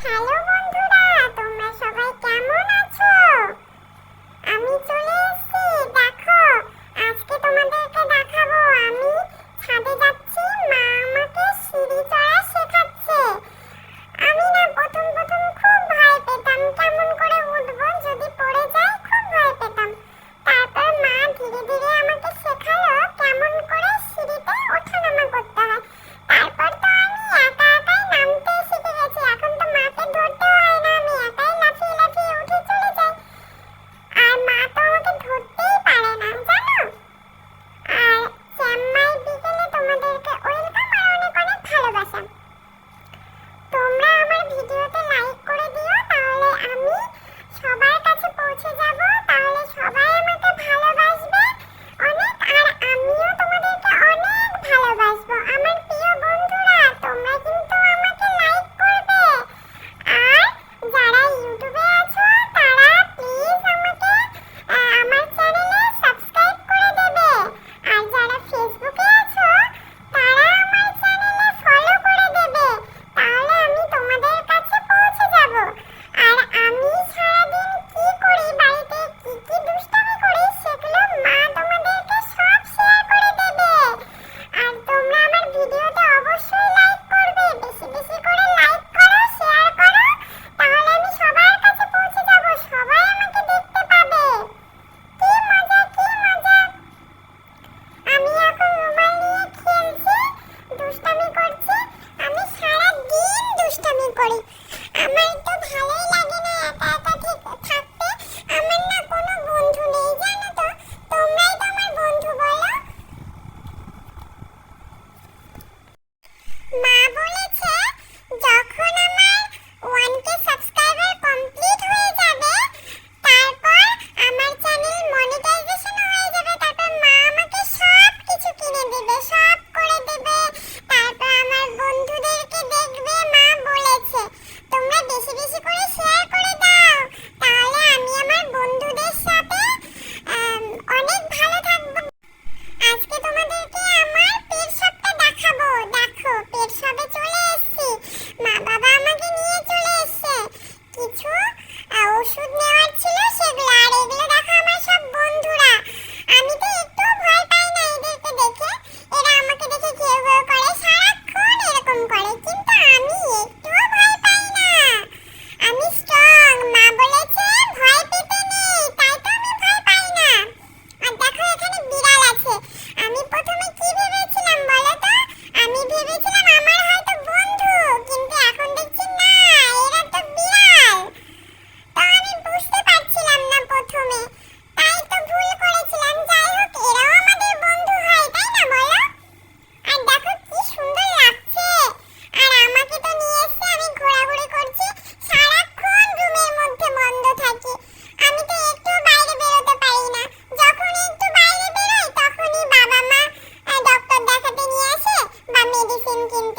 Hello করি। আমার তো ভালোই লাগে না একা একা থাকতে। আমার না কোনো বন্ধু নেই, জানো তো? তোমরাই তো আমার বন্ধু বলো। মা বলে কিন্তু